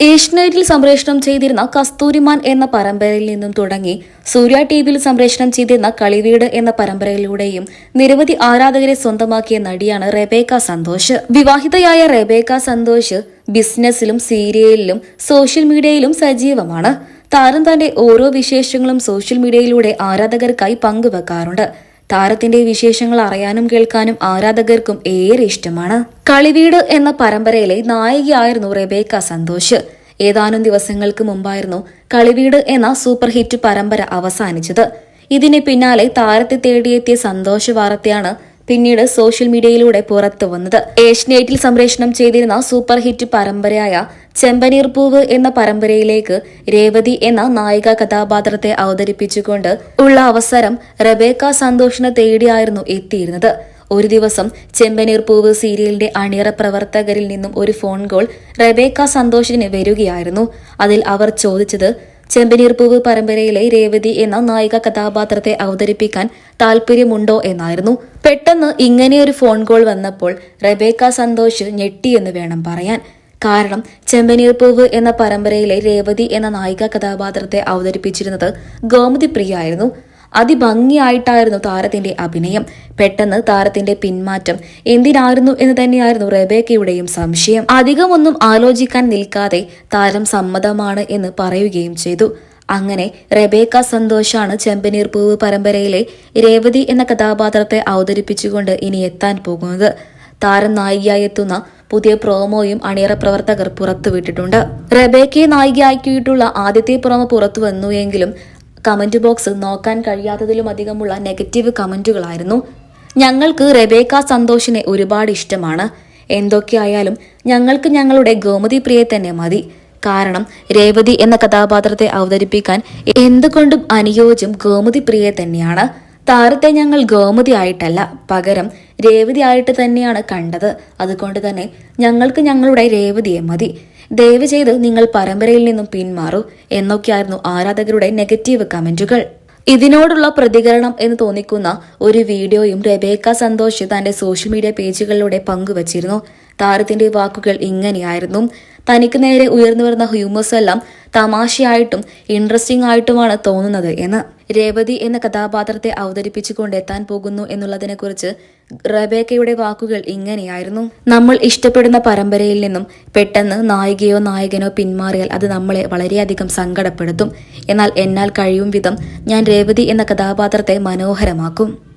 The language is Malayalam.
ഏഷ്യനെറ്റിൽ സംപ്രേഷണം ചെയ്തിരുന്ന കസ്തൂരിമാൻ എന്ന പരമ്പരയിൽ നിന്നും തുടങ്ങി സൂര്യ ടി വിയിൽ സംപ്രേഷണം ചെയ്തിരുന്ന കളിവീട് എന്ന പരമ്പരയിലൂടെയും നിരവധി ആരാധകരെ സ്വന്തമാക്കിയ നടിയാണ് റെബേക്ക സന്തോഷ്. വിവാഹിതയായ റെബേക്ക സന്തോഷ് ബിസിനസ്സിലും സീരിയലിലും സോഷ്യൽ മീഡിയയിലും സജീവമാണ്. താരം തന്റെ ഓരോ വിശേഷങ്ങളും സോഷ്യൽ മീഡിയയിലൂടെ ആരാധകർക്കായി പങ്കുവെക്കാറുണ്ട്. താരത്തിന്റെ വിശേഷങ്ങൾ അറിയാനും കേൾക്കാനും ആരാധകർക്കും ഏറെ ഇഷ്ടമാണ്. കളിവീട് എന്ന പരമ്പരയിലെ നായികയായിരുന്നു റെബേക്ക സന്തോഷ്. ഏതാനും ദിവസങ്ങൾക്ക് മുമ്പായിരുന്നു കളിവീട് എന്ന സൂപ്പർ ഹിറ്റ് പരമ്പര അവസാനിച്ചത്. ഇതിന് പിന്നാലെ താരത്തെ തേടിയെത്തിയ സന്തോഷ് വാർത്തയാണ് പിന്നീട് സോഷ്യൽ മീഡിയയിലൂടെ പുറത്തു വന്നത്. ഏഷ്യനെറ്റിൽ സംപ്രേഷണം ചെയ്തിരുന്ന സൂപ്പർ ഹിറ്റ് പരമ്പരയായ ചെമ്പനീർ പൂവ് എന്ന പരമ്പരയിലേക്ക് രേവതി എന്ന നായിക കഥാപാത്രത്തെ അവതരിപ്പിച്ചുകൊണ്ട് ഉള്ള അവസരം റബേക്ക സന്തോഷിനെ തേടിയായിരുന്നു എത്തിയിരുന്നത്. ഒരു ദിവസം ചെമ്പനീർ പൂവ് സീരിയലിന്റെ അണിയറ പ്രവർത്തകരിൽ നിന്നും ഒരു ഫോൺ കോൾ റബേക്ക സന്തോഷിന് വരികയായിരുന്നു. അതിൽ അവർ ചോദിച്ചത് ചെമ്പനീർപ്പൂവ് പരമ്പരയിലെ രേവതി എന്ന നായിക കഥാപാത്രത്തെ അവതരിപ്പിക്കാൻ താല്പര്യമുണ്ടോ എന്നായിരുന്നു. പെട്ടെന്ന് ഇങ്ങനെയൊരു ഫോൺ കോൾ വന്നപ്പോൾ റബേക്ക സന്തോഷ് ഞെട്ടിയെന്ന് വേണം പറയാൻ. കാരണം ചെമ്പനീർപ്പൂവ് എന്ന പരമ്പരയിലെ രേവതി എന്ന നായിക കഥാപാത്രത്തെ അവതരിപ്പിച്ചിരുന്നത് ഗോമതി പ്രിയ ആയിരുന്നു. അതിഭംഗിയായിട്ടായിരുന്നു താരത്തിന്റെ അഭിനയം. പെട്ടെന്ന് താരത്തിന്റെ പിന്മാറ്റം എന്തിനായിരുന്നു എന്ന് തന്നെയായിരുന്നു റെബേക്കയുടെയും സംശയം. അധികമൊന്നും ആലോചിക്കാൻ നിൽക്കാതെ താരം സമ്മതമാണ് എന്ന് പറയുകയും ചെയ്തു. അങ്ങനെ റെബേക്ക സന്തോഷാണ് ചെമ്പനീർ പൂവ് പരമ്പരയിലെ രേവതി എന്ന കഥാപാത്രത്തെ അവതരിപ്പിച്ചുകൊണ്ട് ഇനി എത്താൻ പോകുന്നത്. താരം നായികയായി എത്തുന്ന പുതിയ പ്രോമോയും അണിയറ പ്രവർത്തകർ പുറത്തുവിട്ടിട്ടുണ്ട്. റെബേക്കയെ നായികയാക്കിയിട്ടുള്ള ആദ്യത്തെ പ്രോമോ പുറത്തു വന്നു എങ്കിലും കമന്റ് ബോക്സ് നോക്കാൻ കഴിയാത്തതിലും അധികമുള്ള നെഗറ്റീവ് കമന്റുകളായിരുന്നു. ഞങ്ങൾക്ക് റെബേക്ക സന്തോഷിനെ ഒരുപാട് ഇഷ്ടമാണ്. എന്തൊക്കെയായാലും ഞങ്ങൾക്ക് ഞങ്ങളുടെ ഗോമതി പ്രിയെ തന്നെ മതി. കാരണം രേവതി എന്ന കഥാപാത്രത്തെ അവതരിപ്പിക്കാൻ എന്തുകൊണ്ടും അനുയോജ്യം ഗോമതി പ്രിയെ തന്നെയാണ്. താരത്തെ ഞങ്ങൾ ഗോമതി ആയിട്ടല്ല. പകരം രേവതി ആയിട്ട് തന്നെയാണ് കണ്ടത്. അതുകൊണ്ട് തന്നെ ഞങ്ങൾക്ക് ഞങ്ങളുടെ രേവതിയെ മതി. ദയവ് ചെയ്ത് നിങ്ങൾ പരമ്പരയിൽ നിന്നും പിന്മാറൂ എന്നൊക്കെയായിരുന്നു ആരാധകരുടെ നെഗറ്റീവ് കമന്റുകൾ. ഇതിനോടുള്ള പ്രതികരണം എന്ന് തോന്നിക്കുന്ന ഒരു വീഡിയോയും റെബേക്ക സന്തോഷ് തന്റെ സോഷ്യൽ മീഡിയ പേജുകളിലൂടെ പങ്കുവച്ചിരുന്നു. താരത്തിന്റെ വാക്കുകൾ ഇങ്ങനെയായിരുന്നു. തനിക്ക് നേരെ ഉയർന്നു വരുന്ന ഹ്യൂമേഴ്സ് എല്ലാം തമാശയായിട്ടും ഇൻട്രസ്റ്റിംഗ് ആയിട്ടുമാണ് തോന്നുന്നത് എന്ന് രേവതി എന്ന കഥാപാത്രത്തെ അവതരിപ്പിച്ചുകൊണ്ട് എത്താൻ പോകുന്നു എന്നുള്ളതിനെക്കുറിച്ച് റബേക്കയുടെ വാക്കുകൾ ഇങ്ങനെയായിരുന്നു. നമ്മൾ ഇഷ്ടപ്പെടുന്ന പരമ്പരയിൽ നിന്നും പെട്ടെന്ന് നായികയോ നായകനോ പിന്മാറിയാൽ അത് നമ്മളെ വളരെയധികം സങ്കടപ്പെടുത്തും. എന്നാൽ എന്നാൽ കഴിയും വിധം ഞാൻ രേവതി എന്ന കഥാപാത്രത്തെ മനോഹരമാക്കും.